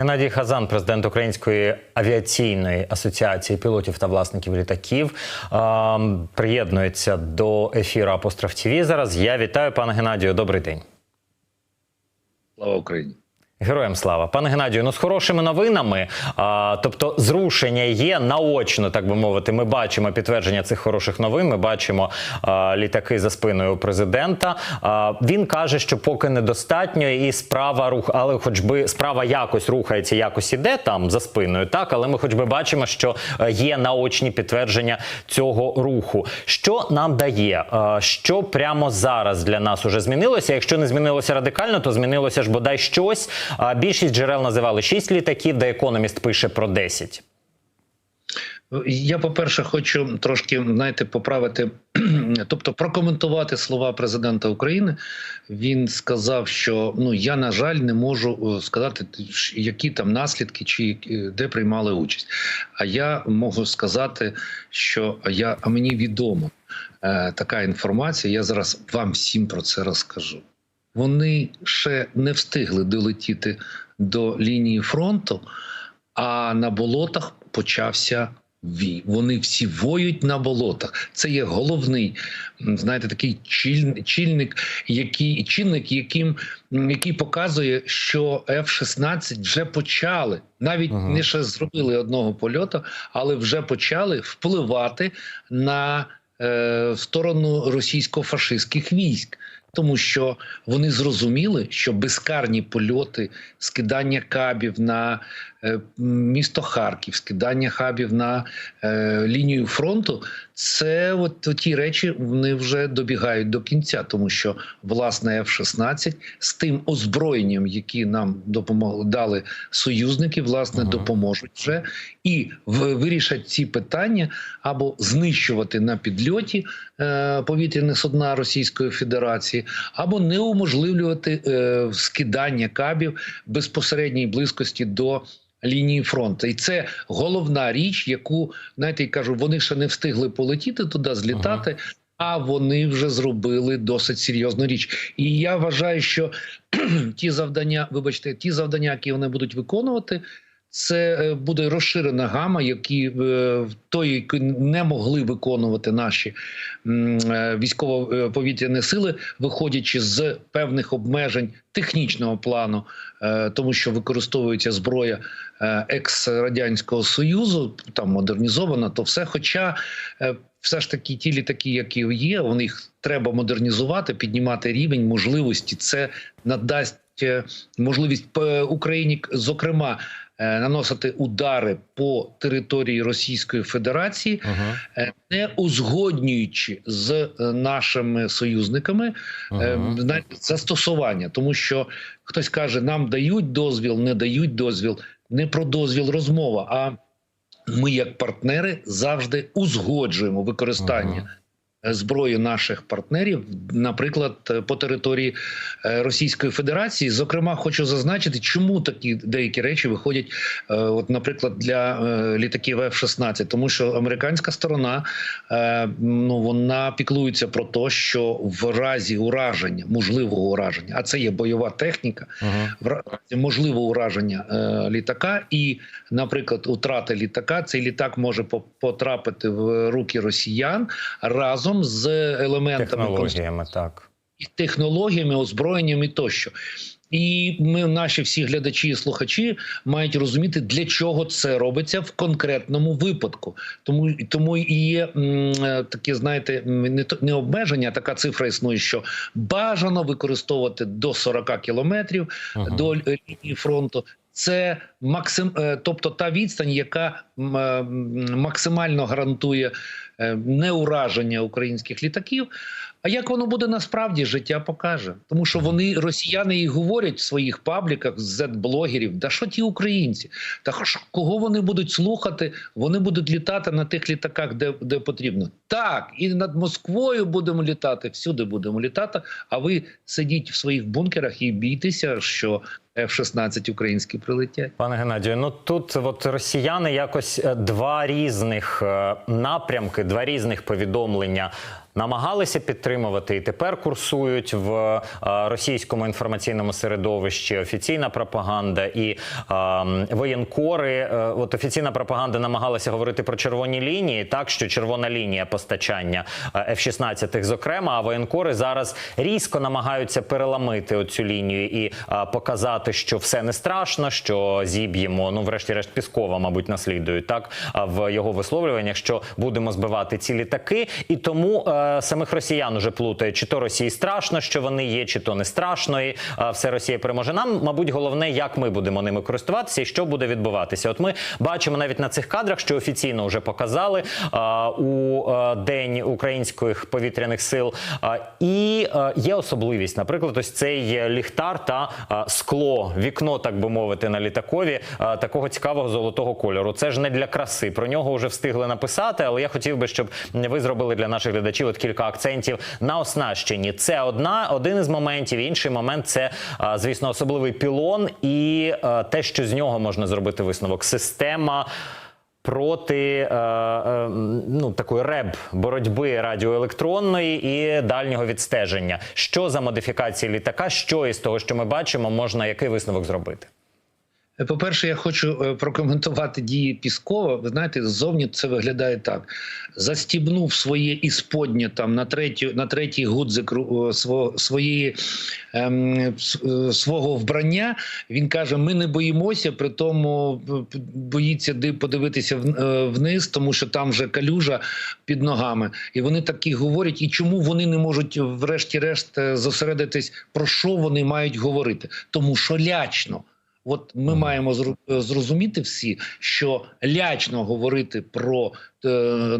Геннадій Хазан, президент Української авіаційної асоціації пілотів та власників літаків, ем, приєднується до ефіру Апостроф ТВ Зараз я вітаю пане Геннадію. Добрий день. Слава Україні. Героям слава, пане Геннадію. Ну з хорошими новинами, а, тобто зрушення є наочно, так би мовити. Ми бачимо підтвердження цих хороших новин. Ми бачимо а, літаки за спиною президента. А, він каже, що поки недостатньо, і справа рух, але хоч би справа якось рухається, якось іде там за спиною. Так, але ми хоч би бачимо, що е, є наочні підтвердження цього руху. Що нам дає? Е, Що прямо зараз для нас уже змінилося? Якщо не змінилося радикально, то змінилося ж бодай щось. А Більшість джерел називали 6 літаків, де економіст пише про 10. Я, по-перше, хочу трошки знаєте, поправити, тобто прокоментувати слова президента України. Він сказав, що ну я на жаль не можу е, сказати, які там наслідки чи е, де приймали участь. А я можу сказати, що я а мені відомо е, така інформація. Я зараз вам всім про це розкажу. Вони ще не встигли долетіти до лінії фронту, а на болотах почався вій. Вони всі воюють на болотах. Це є головний, знаєте, такий чіль- чільник, який чинник, яким який показує, що F-16 вже почали. Навіть Ага. не ще зробили одного польоту, але вже почали впливати на е, в сторону російсько-фашистських військ. Тому що вони зрозуміли, що безкарні польоти, скидання кабів на місто Харків, скидання хабів на е, лінію фронту, це от ті речі вони вже добігають до кінця, тому що власне F-16 з тим озброєнням, які нам допомогли дали союзники, власне, Ага. допоможуть вже і вирішать ці питання або знищувати на підльоті е, повітряне судна Російської Федерації, або неуможливлювати е, скидання кабів безпосередній близькості до. Лінії фронту, і це головна річ, яку знаєте, я кажу, вони ще не встигли полетіти туди, злітати, а вони вже зробили досить серйозну річ. І я вважаю, що ті завдання, вибачте, ті завдання, які вони будуть виконувати, це е, буде розширена гама, які е, той, які не могли виконувати наші е, військово-повітряні сили, виходячи з певних обмежень технічного плану, тому що використовується зброя екс-радянського союзу, там модернізована, то все. Хоча все ж таки ті літаки, які є, вони їх треба модернізувати, піднімати рівень можливості. Це надасть можливість Україні, зокрема, наносити удари по території Російської Федерації, Ага. е, не узгоднюючи з е, нашими союзниками е, Ага. застосування, тому що хтось каже, нам дають дозвіл, не дають дозвіл. Не про дозвіл розмова, а ми, як партнери, завжди узгоджуємо використання Ага. Зброї наших партнерів, наприклад, по території е, Російської Федерації. Зокрема, хочу зазначити, чому такі деякі речі виходять, е, от, наприклад, для е, літаків F-16, тому що американська сторона ну вона піклується про те, що в разі ураження, можливого ураження, а це є бойова техніка, Ага. в разі можливого ураження літака, і, наприклад, утрати літака, цей літак може по- потрапити в руки росіян разом з елементами Технологіями, так. і технологіями, озброєнням і тощо. І ми, наші всі глядачі і слухачі, мають розуміти, для чого це робиться в конкретному випадку. Тому тому і є м, е, таке, знаєте, не не обмеження, а така цифра існує, що бажано використовувати до 40 кілометрів Ага. до лінії фронту. Це максим, е, тобто та відстань, яка е, максимально гарантує е, неураження українських літаків. А як воно буде насправді, життя покаже, тому що вони росіяни і говорять в своїх пабліках з блогерів да що ті українці, та кого вони будуть слухати? Вони будуть літати на тих літаках, де, де потрібно. Так, і над Москвою будемо літати, всюди будемо літати. А ви сидіть в своїх бункерах і бійтеся, що F-16 українські прилетять. Пане Геннадію, ну тут от росіяни якось е, два різних е, напрямки, два різних повідомлення намагалися підтримувати і тепер курсують в е, російському інформаційному середовищі офіційна пропаганда і е, воєнкори. От офіційна пропаганда намагалася говорити про червоні лінії, так що червона лінія постачання е, F-16, зокрема, а воєнкори зараз різко намагаються переламити оцю лінію і е, показати, що все не страшно, що зіб'ємо. Ну, врешті-решт, Піскова, мабуть, наслідують так в його висловлюваннях, що будемо збивати ці літаки, і тому е, самих росіян уже плутають, чи то Росії страшно, що вони є, чи то не страшно, і е, все Росія переможе. Нам, мабуть, головне, як ми будемо ними користуватися і що буде відбуватися. От ми бачимо навіть на цих кадрах, що офіційно вже показали е, у е, день українських повітряних сил. Е, і е, є особливість, наприклад, ось цей ліхтар та е, скло, вікно, так би мовити, на літакові такого цікавого золотого кольору. Це ж не для краси. Про нього вже встигли написати, але я хотів би, щоб ви зробили для наших глядачів от кілька акцентів на оснащенні. Це одна один із моментів. Інший момент це, звісно, особливий пілон і те, що з нього можна зробити висновок. Система. Проти е, е, ну такої реб боротьби радіоелектронної і дальнього відстеження. Що за модифікації літака? Що із того, що ми бачимо, можна який висновок зробити? По-перше, я хочу е, прокоментувати дії Піскова. Ви знаєте, ззовні це виглядає так: застібнув своє ісподнє там на третю, на третій гудзик своєї ем, е, свого вбрання. Він каже: Ми не боїмося, при тому е, боїться подивитися вниз, тому що там вже калюжа під ногами. І вони такі говорять. І чому вони не можуть, врешті-решт, зосередитись про що вони мають говорити? Тому що лячно. От ми маємо е, зрозуміти всі, що лячно говорити про е,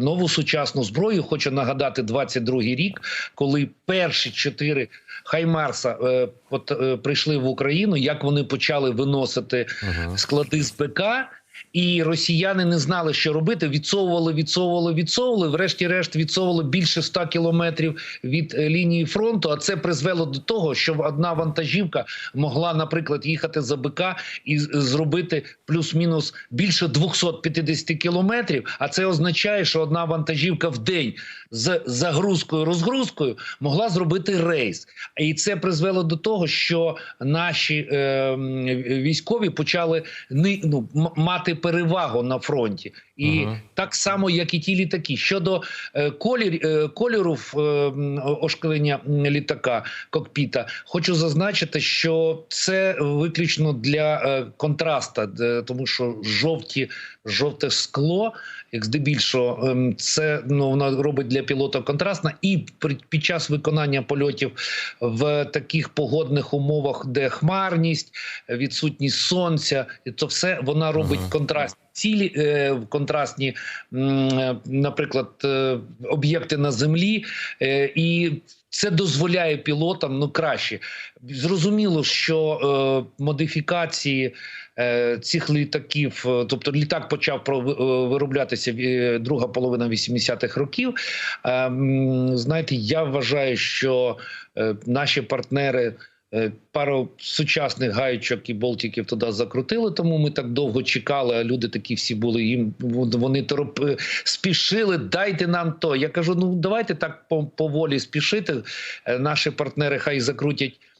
нову сучасну зброю. Хочу нагадати 22-й рік, коли перші чотири Хаймарса е, от, е, прийшли в Україну, як вони почали виносити склади з БК. І росіяни не знали, що робити. Відсовували, відсовували, відсовували. Врешті-решт відсовували більше 100 кілометрів від е, лінії фронту. А це призвело до того, що одна вантажівка могла, наприклад, їхати за БК і зробити плюс-мінус більше 250 кілометрів. А це означає, що одна вантажівка в день з загрузкою розгрузкою могла зробити рейс. І це призвело до того, що наші е, військові почали ни, ну, мати перевагу на фронті. І Мгм. так само, як і ті літаки. Щодо е, колір, е, кольору е, м, ошклення літака кокпіта, хочу зазначити, що це виключно для е, контраста, де- тому що жовті, жовте скло, як здебільшого, ем, це ну воно робить для пілота контрастно, і під час виконання польотів в таких погодних умовах, де хмарність, відсутність сонця, то все вона робить Ага. контраст. Цілі е, контрастні, е, наприклад, е, об'єкти на землі, е, і це дозволяє пілотам ну краще. Зрозуміло, що е, модифікації е, цих літаків, е, тобто літак почав е, вироблятися е, друга половина 80-х років. Е, знаєте, я вважаю, що е, наші партнери. Е, Пару сучасних гаючок і болтиків туди закрутили, тому ми так довго чекали. А люди такі всі були. Їм вони тороп спішили. Дайте нам то. Я кажу: ну давайте так по- поволі спішити. Е, Наші партнери хай закрутять е,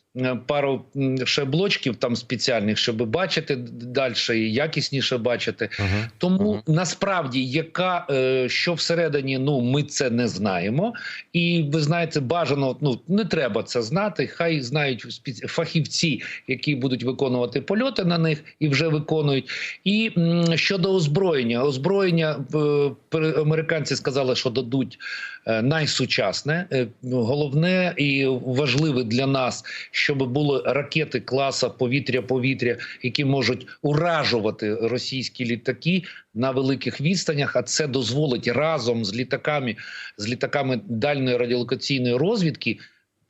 пару м, ще блочків там спеціальних, щоб бачити далі і якісніше бачити. Тому Мгм. насправді, яка е, що всередині, ну ми це не знаємо. І ви знаєте, бажано ну не треба це знати. Хай знають фахівці, які будуть виконувати польоти на них і вже виконують. І щодо озброєння, озброєння е, американці сказали, що дадуть е, найсучасне. Е, Головне і важливе для нас, щоб були ракети класа повітря-повітря, які можуть уражувати російські літаки на великих відстанях. А це дозволить разом з літаками, з літаками дальної радіолокаційної розвідки.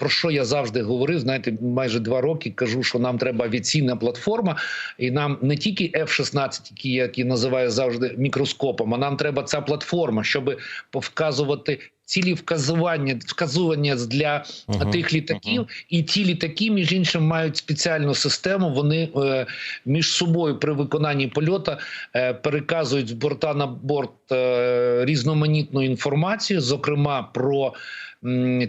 Про що я завжди говорив, знаєте, майже два роки кажу, що нам треба авіаційна платформа, і нам не тільки F-16, які, які називаю завжди мікроскопом, а нам треба ця платформа, щоб повказувати цілі вказування, вказування для Мгм, тих літаків, і ті літаки, між іншим, мають спеціальну систему. Вони е, між собою при виконанні польоту е, переказують з борта на борт е, різноманітну інформацію, зокрема про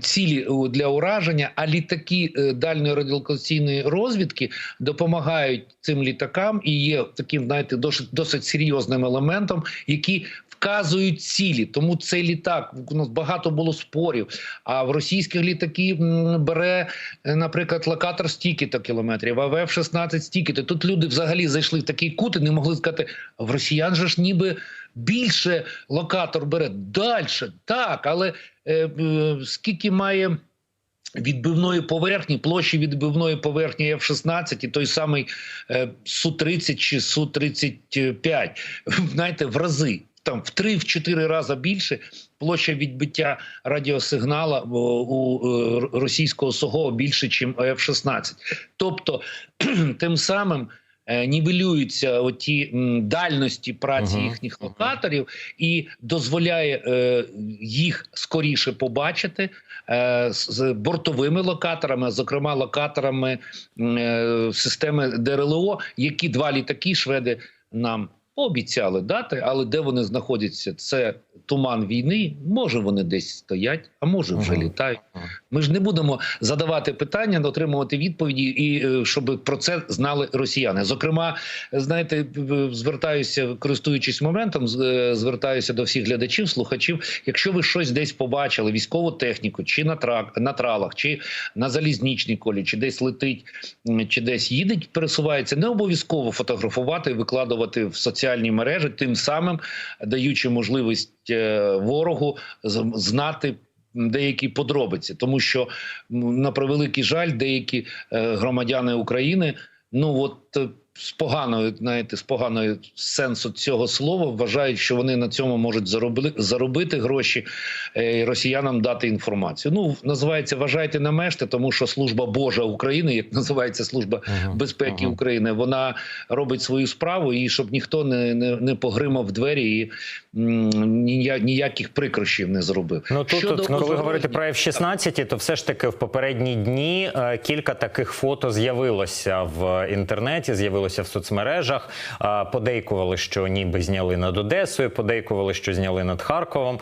цілі для ураження, а літаки е, дальньої радіолокаційної розвідки допомагають цим літакам і є таким, знаєте, досить, досить серйозним елементом, які вказують цілі. Тому цей літак у нас багато було спорів. А в російських літаків бере, е, наприклад, локатор стільки-то кілометрів, а в F-16 стільки-то. Тут люди взагалі зайшли в такий кут і не могли сказати, в росіян же ж ніби більше локатор бере далі, так, але е, е, скільки має. Відбивної поверхні, площі відбивної поверхні F-16 і той самий е, Су-30 чи Су-35, знаєте, в рази, там в 3-4 рази більше площа відбиття радіосигнала у е, російського СОГО більше, ніж F-16. Тобто, тим самим е, нівелюються оті дальності праці Мгм. їхніх локаторів і дозволяє е, їх скоріше побачити е, з- з бортовими локаторами, зокрема локаторами е, системи ДРЛО, які два літаки шведи нам обіцяли дати, але де вони знаходяться, це туман війни. Може вони десь стоять, а може вже Мгм. літають. Ми ж не будемо задавати питання, отримувати відповіді, і е, щоб про це знали росіяни. Зокрема, знаєте, е, звертаюся, користуючись моментом, е, звертаюся до всіх глядачів, слухачів. Якщо ви щось десь побачили, військову техніку, чи на трак на тралах, чи на залізничній колі, чи десь летить, чи десь їде, пересувається, не обов'язково фотографувати і викладувати в соціальні мережі, тим самим даючи можливість е, ворогу знати деякі подробиці, тому що на превеликий жаль, деякі е, громадяни України, ну от е, з поганою, знаєте, з поганою сенсу цього слова вважають, що вони на цьому можуть заробити, заробити гроші е, і росіянам дати інформацію. Ну називається вважайте на мешти, тому що служба Божа України, як називається служба Мгм. безпеки Мгм. України, вона робить свою справу, і щоб ніхто не, не, не погримав двері і м, ніяких прикрощів не зробив. Ну тут, Щодо тут коли говорити про F-16, то все ж таки в попередні дні е, кілька таких фото з'явилося в інтернеті, з'явилося в соцмережах. Подейкували, що ніби зняли над Одесою, подейкували, що зняли над Харковом.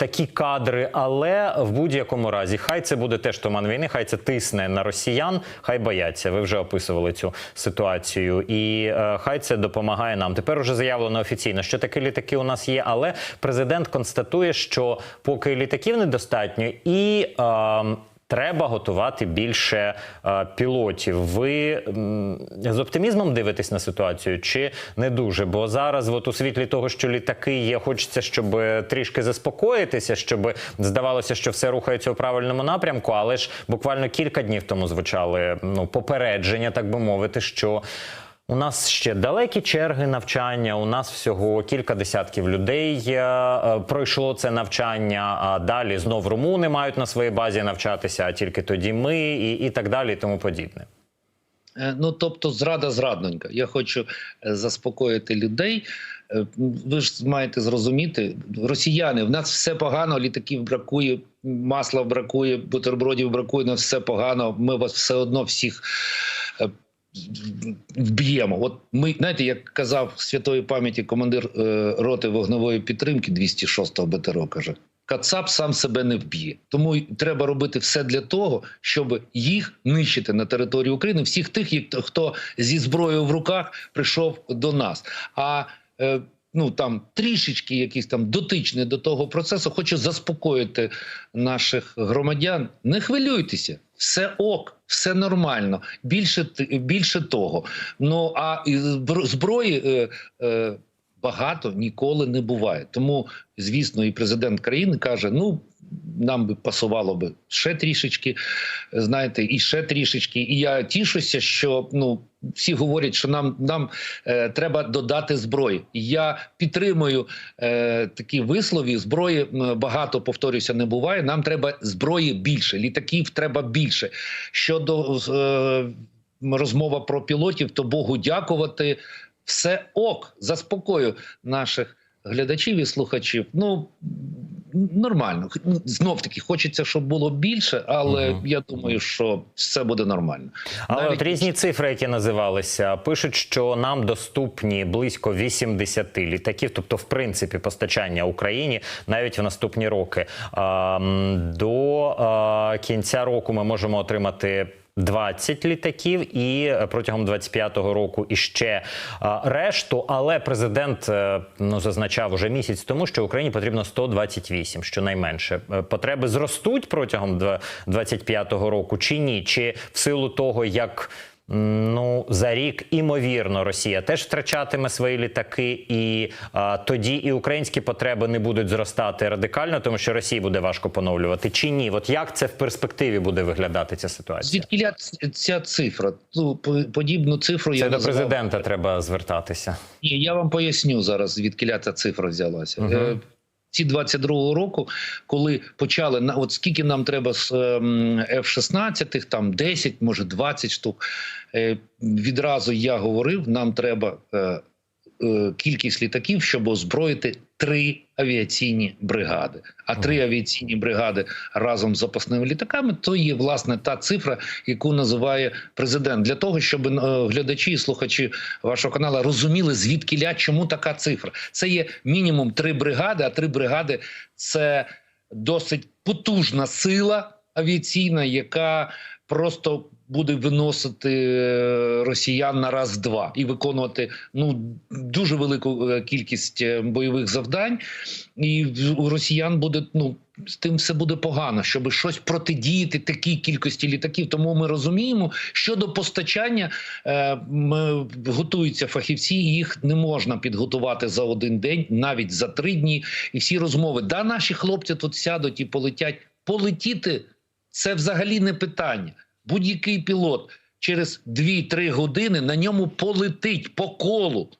Такі кадри, але в будь-якому разі, хай це буде теж туман війни, хай це тисне на росіян, хай бояться. Ви вже описували цю ситуацію, і е, хай це допомагає нам. Тепер уже заявлено офіційно, що такі літаки у нас є, але президент констатує, що поки літаків недостатньо і. Треба готувати більше е, пілотів. Ви м, з оптимізмом дивитесь на ситуацію чи не дуже? Бо зараз, от у світлі того, що літаки є, хочеться, щоб трішки заспокоїтися, щоб здавалося, що все рухається у правильному напрямку. Але ж буквально кілька днів тому звучали ну попередження, так би мовити, що. У нас ще далекі черги навчання. У нас всього кілька десятків людей е, е, пройшло це навчання. А далі знов румуни мають на своїй базі навчатися, а тільки тоді ми, і, і так далі, і тому подібне. Е, Ну тобто, зрада зрадненька. Я хочу заспокоїти людей. Ви ж маєте зрозуміти, росіяни, в нас все погано, літаків бракує, масла бракує, бутербродів бракує, на все погано. Ми вас все одно всіх. Вб'ємо. От ми знаєте, як казав святої пам'яті командир е, роти вогневої підтримки 206-го БТРО, каже: Кацап сам себе не вб'є. Тому треба робити все для того, щоб їх нищити на території України, всіх тих, хто зі зброєю в руках прийшов до нас. А е, ну там трішечки якісь там дотичні до того процесу, хочу заспокоїти наших громадян. Не хвилюйтеся, все ок, все нормально. Більше більше того. Ну а зброї. Е, е, Багато ніколи не буває. Тому, звісно, і президент країни каже: ну нам би пасувало би ще трішечки, знаєте, і ще трішечки. І я тішуся, що ну всі говорять, що нам нам е, треба додати зброї. Я підтримую е, такі вислові. Зброї багато повторюся, не буває. Нам треба зброї більше, літаків треба більше. Щодо е, розмова про пілотів, то Богу дякувати. Все ок, заспокою наших глядачів і слухачів. Ну нормально. Ну, Знов таки хочеться, щоб було більше, але Мгм. я думаю, що все буде нормально. Але Навіть от різні цифри, які називалися, пишуть, що нам доступні близько 80 літаків, тобто, в принципі, постачання Україні навіть в наступні роки. До кінця року ми можемо отримати. 20 літаків і е, протягом 25-го року іще решту. Але президент е, ну зазначав уже місяць тому, що Україні потрібно 128, щонайменше. Е, Потреби зростуть протягом два- 25-го року чи ні? Чи в силу того, як ну за рік імовірно Росія теж втрачатиме свої літаки, і а, тоді і українські потреби не будуть зростати радикально, тому що Росії буде важко поновлювати, чи ні? От як це в перспективі буде виглядати ця ситуація? Звідки ця цифра? Ну, по- подібну цифру Це я до називав- президента треба звертатися. Ні, я вам поясню зараз, звідки ця цифра взялася. Мгм. Ці 22-го року, коли почали на от скільки нам треба з ем, F-16, там 10, може 20 штук. Е, Відразу я говорив, нам треба е, кількість літаків, щоб озброїти три авіаційні бригади. А три авіаційні бригади разом з запасними літаками то є власне та цифра, яку називає президент, для того, щоб е, глядачі і слухачі вашого каналу розуміли, звідки ля, чому така цифра. Це є мінімум три бригади, а три бригади це досить потужна сила авіаційна, яка просто буде виносити е, росіян на раз-два і виконувати ну дуже велику е, кількість е, бойових завдань, і у росіян буде ну. З тим все буде погано, щоб щось протидіяти такій кількості літаків. Тому ми розуміємо, що до постачання е, готуються фахівці. Їх не можна підготувати за один день, навіть за три дні. І всі розмови. Да, наші хлопці тут сядуть і полетять. Полетіти це взагалі не питання. Будь-який пілот через 2-3 години на ньому полетить по колу.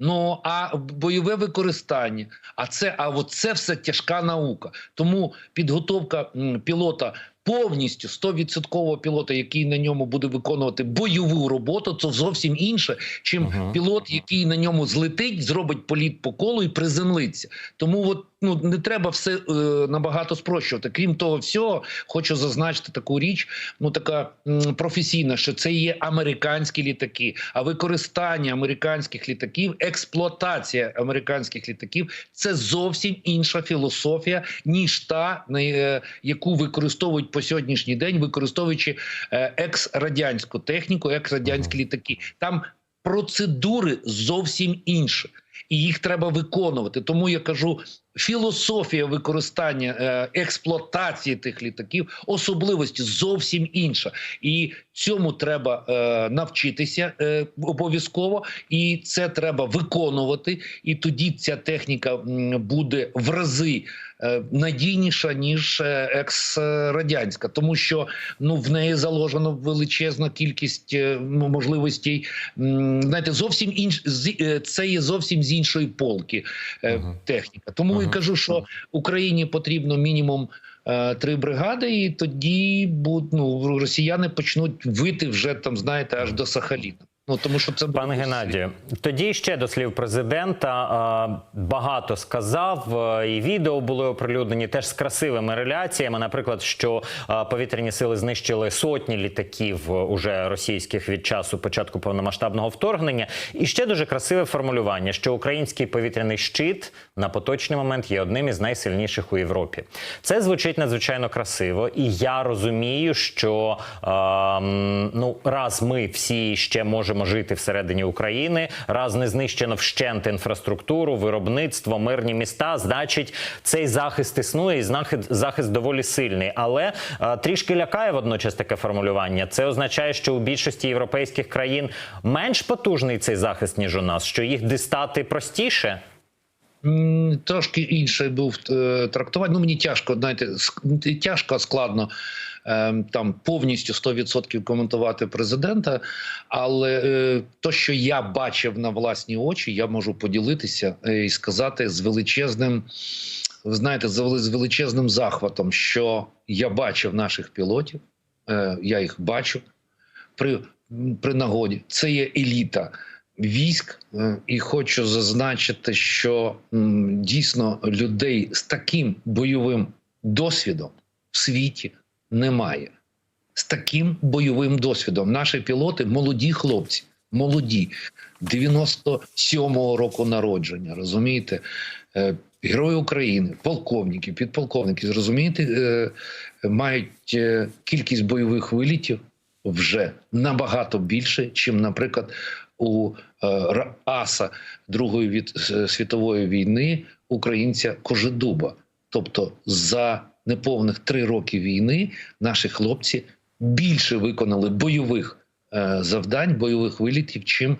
Ну а бойове використання, а це а от все тяжка наука. Тому підготовка пілота повністю 100% пілота, який на ньому буде виконувати бойову роботу, це зовсім інше, чим Мгм. пілот, який на ньому злетить, зробить політ по колу і приземлиться. Тому от ну не треба все е, набагато спрощувати. Крім того, всього хочу зазначити таку річ. Ну така м, професійна, що це є американські літаки. А використання американських літаків, експлуатація американських літаків це зовсім інша філософія, ніж та на е, яку використовують по сьогоднішній день, використовуючи е, екс-радянську техніку, екс-радянські літаки. Там процедури зовсім інші. І їх треба виконувати. Тому я кажу, філософія використання е, експлуатації тих літаків, особливості зовсім інша. І цьому треба е, навчитися е, обов'язково, і це треба виконувати. І тоді ця техніка буде в рази е, надійніша ніж е, екс-радянська, тому що ну в неї заложено величезна кількість е, можливостей. Знаєте, зовсім інш з- е, це є зовсім з іншої полки е, техніка. Тому Мгм. я кажу, що Україні потрібно мінімум. Е, Три бригади, і тоді ну, росіяни почнуть вити вже там, знаєте, аж до Сахаліна. Ну тому що це Пане Геннадію, тоді ще до слів президента багато сказав, і відео були оприлюднені теж з красивими реляціями. Наприклад, що повітряні сили знищили сотні літаків уже російських від часу початку повномасштабного вторгнення. І ще дуже красиве формулювання, що український повітряний щит на поточний момент є одним із найсильніших у Європі. Це звучить надзвичайно красиво, і я розумію, що а, ну раз ми всі ще можемо жити всередині України, раз не знищено вщент інфраструктуру, виробництво, мирні міста, значить, цей захист існує, і захист, доволі сильний. Але а, трішки лякає водночас таке формулювання. Це означає, що у більшості європейських країн менш потужний цей захист ніж у нас, що їх дістати простіше. Трошки інше був е, трактування. Ну мені тяжко, знаєте, тяжко складно е, там повністю 100% коментувати президента. Але е, то, що я бачив на власні очі, я можу поділитися е, і сказати з величезним. Ви знаєте, з вели- з величезним захватом, що я бачив наших пілотів, е, я їх бачу при, при нагоді. Це є еліта військ, і хочу зазначити, що дійсно людей з таким бойовим досвідом в світі немає. З таким бойовим досвідом. Наші пілоти молоді хлопці, молоді, 97-го року народження, розумієте? Е, Герої України, полковники, підполковники, зрозумієте, е, мають е, кількість бойових вилітів вже набагато більше, чим, наприклад, у аса Другої світової війни українця Кожедуба. Тобто, за неповних три роки війни наші хлопці більше виконали бойових е, завдань, бойових вилітів, чим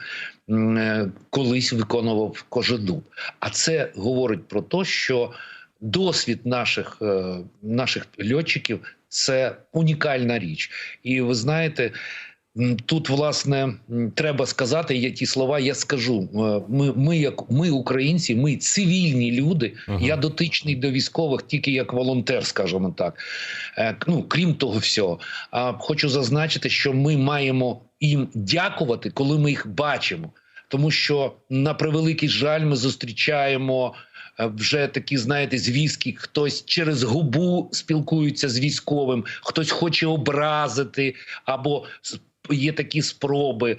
е, колись виконував Кожедуб. А це говорить про те, що досвід наших, е, наших льотчиків це унікальна річ. І ви знаєте. Тут власне треба сказати, я ті слова я скажу. Е, Ми, ми, як ми, українці, ми цивільні люди. Мгм. Я дотичний до військових тільки як волонтер, скажімо так. Е, Ну крім того всього, хочу зазначити, що ми маємо їм дякувати, коли ми їх бачимо. Тому що на превеликий жаль, ми зустрічаємо е, вже такі, знаєте, звістки. Хтось через губу спілкується з військовим, хтось хоче образити, або є такі спроби.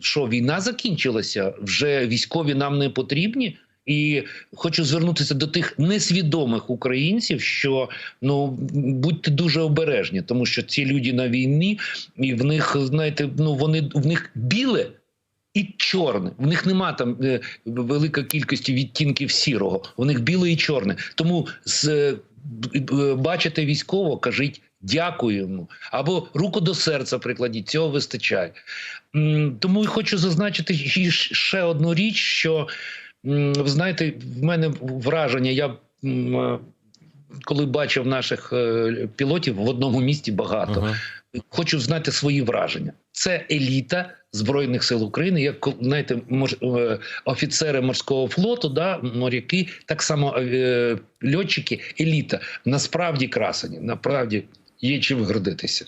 Що війна закінчилася? Вже військові нам не потрібні. І хочу звернутися до тих несвідомих українців, що ну будьте дуже обережні, тому що ці люди на війні, і в них знаєте, ну вони в них біле і чорне. В них нема там е, велика кількості відтінків сірого. В них біле і чорне. Тому з е, бачите військово, кажіть. Дякуємо або руку до серця прикладіть, цього вистачає. Тому хочу зазначити ще- одну річ, що ви знаєте, в мене враження. Я е, коли бачив наших е, пілотів в одному місті багато, Мгм. хочу знати свої враження. Це еліта Збройних сил України, як знаєте, е, офіцери морського флоту, да, моряки, так само льотчики, еліта. Насправді красені, насправді є чим гордитися.